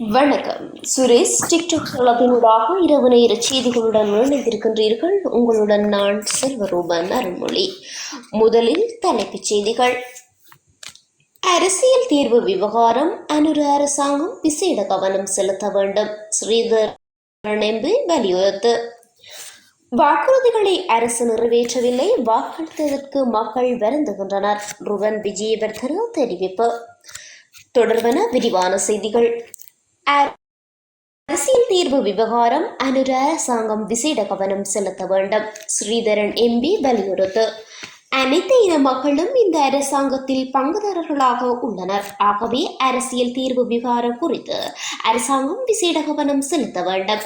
வணக்கம். சுரேஷ் டிக்டாக் தளத்தினூடாக இரவு நேர செய்திகளுடன் இணைந்திருக்கின்றீர்கள். உங்களுடன் நான் செல்வரூபன் அருள்மொழி. முதலில் தலைப்புச் செய்திகள். அரசியல் தீர்வு விவகாரம் அனுர அரசாங்கம் விசேட கவனம் செலுத்த வேண்டும். ஸ்ரீதர் எம்பி வலியுறுத்து. வாக்குறுதிகளை அரசு நிறைவேற்றவில்லை. வாக்களித்ததற்கு மக்கள் வருந்துகின்றனர். ருவன் விஜயவர்தன தெரிவிப்பு. தொடர்பான விரிவான செய்திகள். அரசியல் தீர்வு விவகாரம் அனுர அரசாங்கம் விசேட கவனம் செலுத்த வேண்டும். ஸ்ரீதரன் எம்பி வலியுறுத்து. அனைத்து இன மக்களும் இந்த அரசாங்கத்தில் பங்குதாரர்களாக உள்ளனர். ஆகவே அரசியல் தீர்வு விவகாரம் குறித்து அரசாங்கம் விசேட கவனம் செலுத்த வேண்டும்.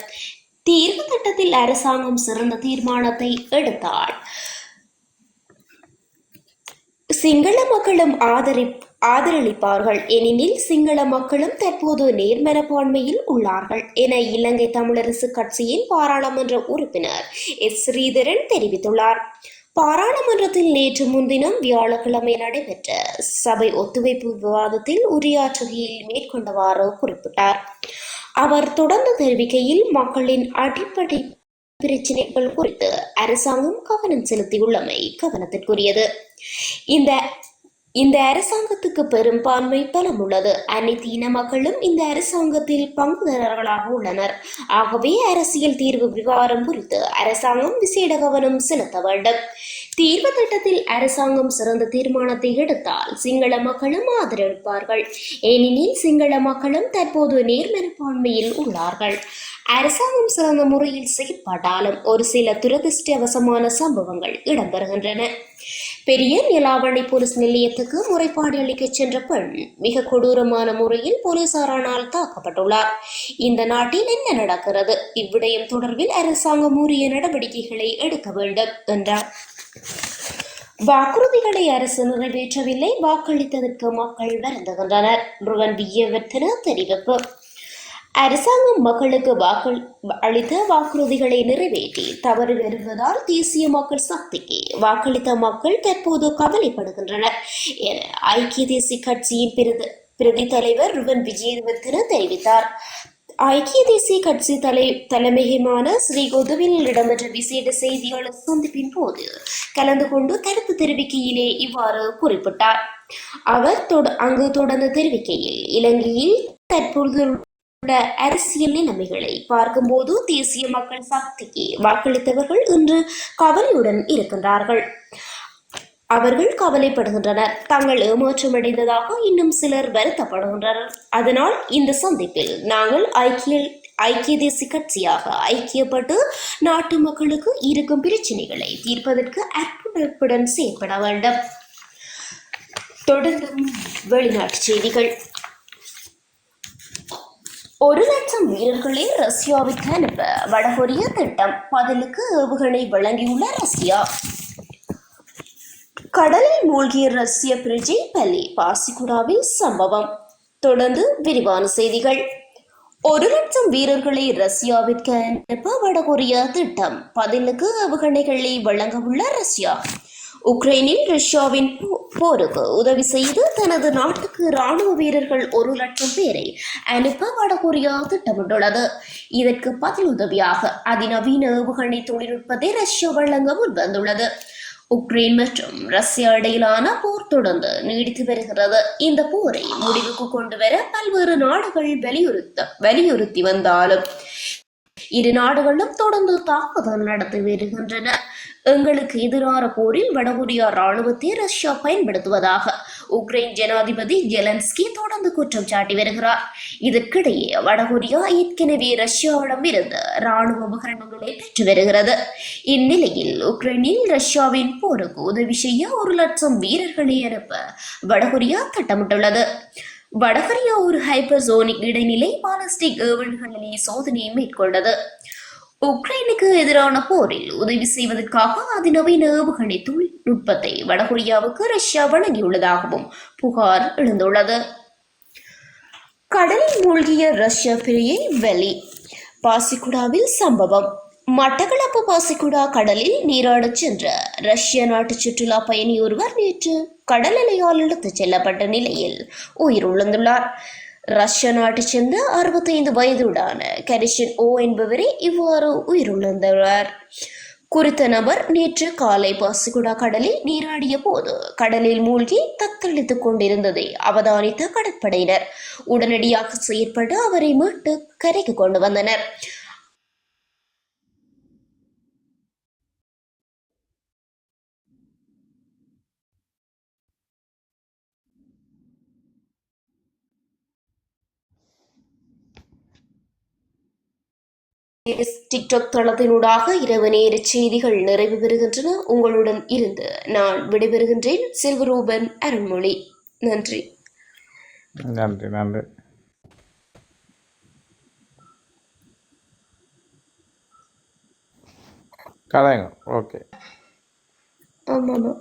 தீர்வு திட்டத்தில் அரசாங்கம் சிறந்த தீர்மானத்தை எடுத்தால் சிங்கள மக்களும் ஆதரி ஆதரளிப்பார்கள் எனினில் சிங்கள மக்களும் தற்போது நேர்மனப்பான்மையில் உள்ளார்கள் என இலங்கை தமிழரசு கட்சியின் பாராளுமன்ற உறுப்பினர் எஸ். ஸ்ரீதரன் தெரிவித்துள்ளார். பாராளுமன்றத்தில் நேற்று முன்தினம் வியாழக்கிழமை நடைபெற்ற சபை ஒத்துழைப்பு விவாதத்தில் உரையாற்றுகையில் மேற்கொண்டவாறு குறிப்பிட்டார். அவர் தொடர்ந்து தெரிவிக்கையில் மக்களின் அடிப்படை பிரச்சினைகள் குறித்து அரசாங்கம் கவனம் செலுத்தியுள்ளமை கவனத்திற்குரியது. இந்த இந்த அரசாங்கத்துக்கு பெரும்பான்மை பலம் உள்ளது அனைத்து இன மக்களும் இந்த அரசாங்கத்தில் பங்குதாரர்களாக உள்ளனர். ஆகவே அரசியல் தீர்வு விவகாரம் குறித்து அரசாங்கம் விசேட கவனம் செலுத்த வேண்டும். தீர்வு திட்டத்தில் அரசாங்கம் சிறந்த தீர்மானத்தை எடுத்தால் சிங்கள மக்களும் ஆதரவிப்பார்கள் ஏனெனில் சிங்கள மக்களும் தற்போது நேர்மறுப்பான்மையில் உள்ளார்கள். அரசாங்கம் சிறந்த முறையில் செயற்பட்டாலும் ஒரு சில துரதிருஷ்டவசமான சம்பவங்கள் இடம்பெறுகின்றன. பெரிய நிலாவணி போலீஸ் நிலையத்துக்கு முறைப்பாடு அளிக்க சென்ற பெண் மிக கொடூரமான முறையில் போலீசாரானால் தாக்கப்பட்டுள்ளார். இந்த நாட்டில் என்ன நடக்கிறது? இவ்விடயம் தொடர்பில் அரசாங்கம் உரிய நடவடிக்கைகளை எடுக்க வேண்டும் என்றார். வாக்குறுதிகளை அரசு நிறைவேற்றவில்லை. வாக்களித்ததற்கு மக்கள் வருந்துகின்றனர். ருவன் விஜயவர்த்தன தெரிவிப்பு. அரசாங்கம் மக்களுக்கு வாக்கு அளித்த வாக்குறுதிகளை நிறைவேற்றி தவறு வருவதால் தேசிய மக்கள் சக்திக்கு வாக்களித்த மக்கள் தற்போது கவலைப்படுகின்றனர். என ஐக்கிய தேசிய கட்சியின் பிரதி பிரதி தலைவர் ருவன் விஜயவர்தன தெரிவித்தார். ஐக்கிய தேசிய கட்சி தலை தலைமையமான ஸ்ரீகோதுவில் இடம்பெற்ற விசேட செய்தியாளர் சந்திப்பின் போது கலந்து கொண்டு கருத்து தெரிவிக்கையிலே இவ்வாறு குறிப்பிட்டார். அவர் தொட- அங்கு தொடர்ந்து தெரிவிக்கையில் இலங்கையில் தற்பொழுது அரசியல் நிலைமைகளை பார்க்கும்போது தேசிய மக்கள் சக்திக்கு வாக்களித்தவர்கள் இன்று கவலையுடன் இருக்கின்றார்கள். அவர்கள் கவலைப்படுகின்றனர். தாங்கள் ஏமாற்றமடைந்ததாக இன்னும் சிலர் வருத்தப்படுகின்றனர். அதனால் இந்த சந்திப்பில் நாங்கள் ஐக்கிய ஐக்கிய தேசிய கட்சியாக ஐக்கியப்பட்டு நாட்டு மக்களுக்கு இருக்கும் பிரச்சனைகளை தீர்ப்பதற்கு அர்ப்பணிப்புடன் செயற்பட வேண்டும். தொடர்ந்தும் வெளிநாட்டு செய்திகள். ஒரு லட்சம் வீரர்களை ரஷ்யாவுக்கு அனுப்ப வடகொரிய திட்டம் பதிலுக்கு ஏவுகணை வழங்கியுள்ள ரஷ்யா. கடலில் மூழ்கிய ரஷ்ய பிரஜை பள்ளி பாசிகுடாவில் சம்பவம். தொடர்ந்து விரிவான செய்திகள். ஒரு லட்சம் வீரர்களை ரஷ்யாவிற்கு அனுப்ப வடகொரியா திட்டம் பதிலுக்கு ஏவுகணைகளை வழங்கவுள்ள ரஷ்யா. உக்ரைனில் ரஷ்யாவின் போ- போருக்கு உதவி செய்து தனது நாட்டுக்கு ராணுவ வீரர்கள் ஒரு லட்சம் பேரை அனுப்ப வடகொரியா திட்டமிட்டுள்ளது. இதற்கு பதில் உதவியாக அதிநவீன ஏவுகணை தொழில்நுட்பத்தை ரஷ்யா வழங்க முன்வந்துள்ளது. உக்ரைன் மற்றும் ரஷ்யா இடையிலான போர் தொடர்ந்து நீடித்து வருகிறது. இந்த போரை முடிவுக்கு கொண்டு வர பல்வேறு நாடுகள் வலியுறுத்த வலியுறுத்தி வந்தாலும் இரு நாடுகளும் தொடர்ந்து தாக்குதல் நடத்தி வருகின்றன. எங்களுக்கு எதிரான போரில் வடகொரியா ராணுவத்தை ரஷ்யா பயன்படுத்துவதாக உக்ரைன் ஜனாதிபதி ஜெலன்ஸ்கி தொடர்ந்து குற்றம் சாட்டி வருகிறார். இதற்கிடையே வடகொரியா ஏற்கனவே ரஷ்யாவிடம் இருந்து ராணுவ உபகரணங்களை பெற்று வருகிறது. இந்நிலையில் உக்ரைனில் ரஷ்யாவின் போருக்கு உதவி செய்ய ஒரு லட்சம் வீரர்களை அனுப்ப வடகொரியா திட்டமிட்டுள்ளது. வடகொரியா ஒரு ஹைப்பர்சோனிக் இடைநிலை பாலஸ்டிக் ஏவல்களிலே சோதனையை மேற்கொண்டது. உக்ரைனுக்கு எதிரான போரில் உதவி செய்வதற்காக அதிநவீன ஏவுகணை தொழில்நுட்பத்தை வடகொரியாவுக்கு ரஷ்யா வழங்கியுள்ளதாகவும் புகார் எழுந்துள்ளது. கடலில் மூழ்கிய ரஷ்ய பிரியை வெளி பாசிகுடாவில் சம்பவம். மட்டக்களப்பு பாசிக்குடா கடலில் நீராடச் சென்ற ரஷ்ய நாட்டு சுற்றுலா பயணி ஒருவர் நேற்று கடல் அலையால் இழுத்துச் செல்லப்பட்ட நிலையில் உயிரிழந்துள்ளார் ரஷ்ய நாட்டைச் சேர்ந்த அறுபத்தைந்து வயதுடான கரிஷன் ஓ என்பவரே இவ்வாறு உயிரிழந்தவர் குறித்த நபர் நேற்று காலை பாசிகுடா கடலில் நீராடிய போது கடலில் மூழ்கி தத்தளித்துக் கொண்டிருந்ததை அவதானித்த கடற்படையினர். உடனடியாக செயற்பட்டு அவரை மீட்டு கரைக்கு கொண்டு வந்தனர். டிக்டாக் தளத்தினூடாக இரவு நேர செய்திகள் நிறைவு பெறுகின்றன. உங்களுடன் இருந்து நான் விடைபெறுகின்றேன். செல்வரூபன் அருண்மொழி. நன்றி. நன்றி நன்றி. கதைங்க ஓகே. ஆமாம்.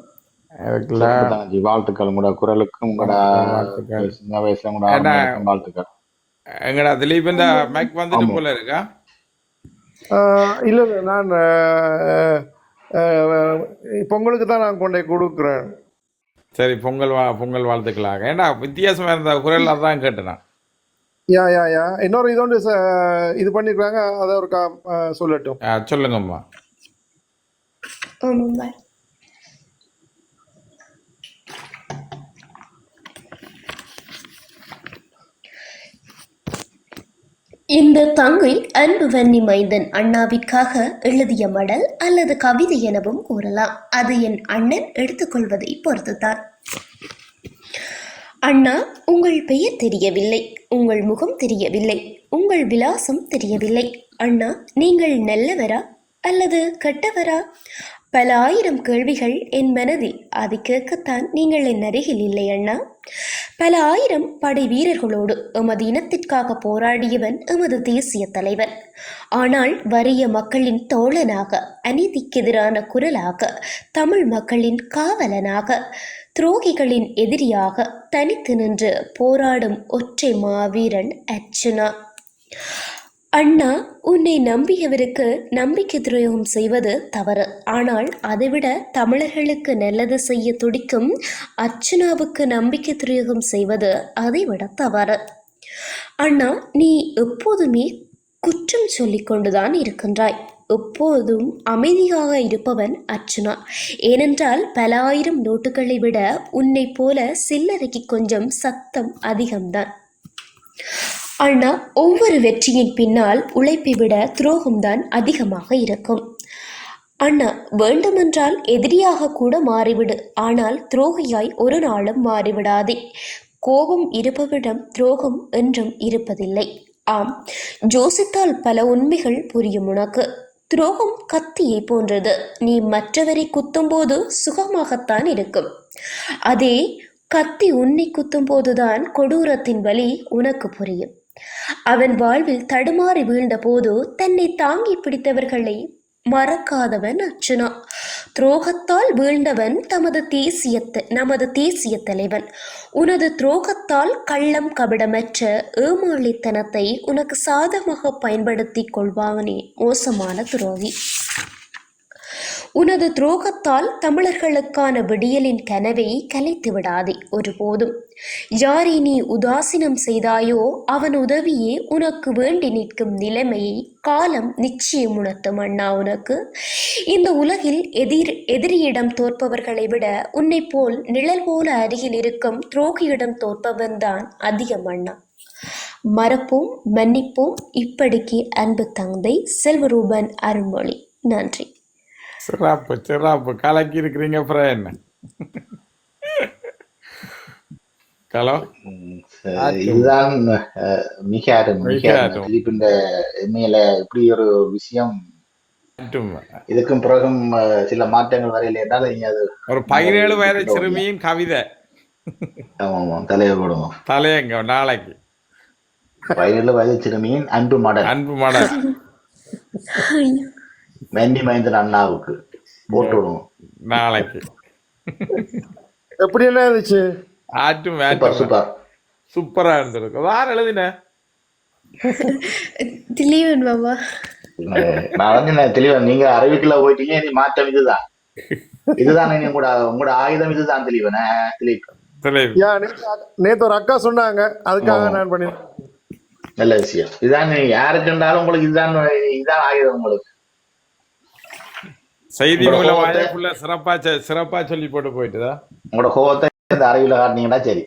வாழ்த்துக்கள் உங்களோட குரலுக்கும் உங்களோட வாழ்த்துக்கள். சின்ன வயசுல எங்கடா திலீப் இந்த மேக் வந்துட்டு. போல இருக்கா? இல்ல இல்ல நான் பொங்கலுக்கு தான் நான் கொண்டே கொடுக்குறேன். சரி பொங்கல் வா பொங்கல் வாழ்த்துக்களாக. ஏன்னா வித்தியாசமா இருந்த குரல் அதான் கேட்டேன்? நான். யா யா யா. இன்னொரு இதோண்டு ச- இது பண்ணிருக்காங்க அதை ஒரு சொல்லட்டும். ஆ, சொல்லுங்கம்மா. இந்த தங்கை அன்பு வன்னி மைந்தன் அண்ணாவிற்காக எழுதிய மடல் அல்லது கவிதை எனவும் கூறலாம். அது என் அண்ணன் எடுத்துக்கொள்வதை பொறுத்துத்தான். அண்ணா உங்கள் பெயர் தெரியவில்லை. உங்கள் முகம் தெரியவில்லை. உங்கள் விலாசம் தெரியவில்லை. அண்ணா நீங்கள் நல்லவரா? அல்லது கெட்டவரா? பல ஆயிரம் கேள்விகள் என் மனதில் அதை கேட்கத்தான் நீங்கள் என் அருகில் இல்லை அண்ணா. பல ஆயிரம் படை வீரர்களோடு எமது இனத்திற்காக போராடியவன் எமது தேசிய தலைவன். ஆனால் வறிய மக்களின் தோழனாக அநீதிக்கெதிரான குரலாக தமிழ் மக்களின் காவலனாக துரோகிகளின் எதிரியாக தனித்து நின்று போராடும் ஒற்றை மாவீரன் அர்ச்சுனா. அண்ணா உன்னை நம்பியவருக்கு நம்பிக்கை துரோகம் செய்வது தவறு. ஆனால் அதைவிட தமிழர்களுக்கு நல்லது செய்ய துடிக்கும் அர்ச்சுனாவுக்கு நம்பிக்கை துரோகம் செய்வது அதைவிட தவறு. அண்ணா நீ எப்போதுமே குற்றம் சொல்லிக்கொண்டுதான் இருக்கின்றாய். எப்போதும் அமைதியாக இருப்பவன் அர்ச்சுனா. ஏனென்றால் பல ஆயிரம் நோட்டுகளை விட உன்னை போல சில்லறைக்கு கொஞ்சம் சத்தம் அதிகம்தான். அண்ணா ஒவ்வொரு வெற்றியின் பின்னால் உழைப்பை விட துரோகம்தான் அதிகமாக இருக்கும். அண்ணா வேண்டுமென்றால் எதிரியாக கூட மாறிவிடு. ஆனால் துரோகியாய் ஒரு நாளும் மாறிவிடாதே. கோபம் இருப்பவரிடம் துரோகம் என்றும் இருப்பதில்லை. ஆம் ஜோசித்தால் பல உண்மைகள் புரியும் உனக்கு. துரோகம் கத்தியை போன்றது. நீ மற்றவரை குத்தும்போது சுகமாகத்தான் இருக்கும். அதே கத்தி உன்னை குத்தும்போதுதான் கொடூரத்தின் வலி உனக்கு புரியும். அவன் வாழ்வில் தடுமாறி வீழ்ந்த போது தன்னை தாங்கி பிடித்தவர்களை மறக்காதவன் அர்ச்சுனா துரோகத்தால் வீழ்ந்தவன் தமது தேசியத்தை நமது தேசிய தலைவன். உனது துரோகத்தால் கள்ளம் கபடமற்ற ஏமாளித்தனத்தை உனக்கு சாதகமாக பயன்படுத்திக் கொள்வானே மோசமான துரோகி. உனது துரோகத்தால் தமிழர்களுக்கான விடியலின் கனவை கலைத்து விடாதே ஒருபோதும். யாரை நீ உதாசீனம் செய்தாயோ அவன் உதவியே உனக்கு வேண்டி நிற்கும் நிலைமையை காலம் நிச்சயம் உணர்த்தும் அண்ணா உனக்கு. இந்த உலகில் எதிர் எதிரியிடம் தோற்பவர்களை விட உன்னை போல் நிழல் போல அருகில் இருக்கும் துரோகியிடம் தோற்பவன்தான் அதிகம் அண்ணா. மறப்போம் மன்னிப்போம். இப்படிக்கு அன்பு தந்தை செல்வரூபன் அருள்மொழி. நன்றி. சிறப்பு சிறப்பு. கலக்கி இருக்கிறீங்க அப்புறம் என்ன ஹலோ இதுதான் மிக அருமை மிக. திலீப்பின் மேல இப்படி ஒரு விஷயம் இதுக்கும் பிறகும் சில மாற்றங்கள் வரையில என்றால் நீங்க அது ஒரு பதினேழு வயது சிறுமியின் கவிதை. ஆமா, ஆமா, தலையை போடுவோம். தலையங்க நாளைக்கு. பதினேழு வயது சிறுமியின் அன்பு மடல். அன்பு மடல். மேண்டி மைந்தன் அண்ணாவுக்கு. போட்டுடுவோம் நாளைக்கு. எப்படி என்ன இருந்துச்சு? ஆட்டும் சூப்பர் சூப்பரா இருந்திருக்கு. வார எழுதின? திலீவன் பாபா நான் வந்து நான் நீங்க அரபிக்குள்ள போயிட்டீங்க நீ மாற்றம் இதுதான். இதுதான் உங்களோட உங்களோட ஆயுதம் இதுதான் தெளிவன் திலீப். நேத்து ஒரு அக்கா சொன்னாங்க. அதுக்காக நான் பண்ணி நல்ல விஷயம். இதுதான் நீ யாருக்கு இருந்தாலும் உங்களுக்கு இதுதான் இதுதான் ஆயுதம் உங்களுக்கு. செய்தி மூலமாக சிறப்பா சிறப்பா சொல்லி போட்டு போயிட்டுதா? உங்களோட கோபத்தை இந்த அறிவில காட்டினீங்கன்னா சரி.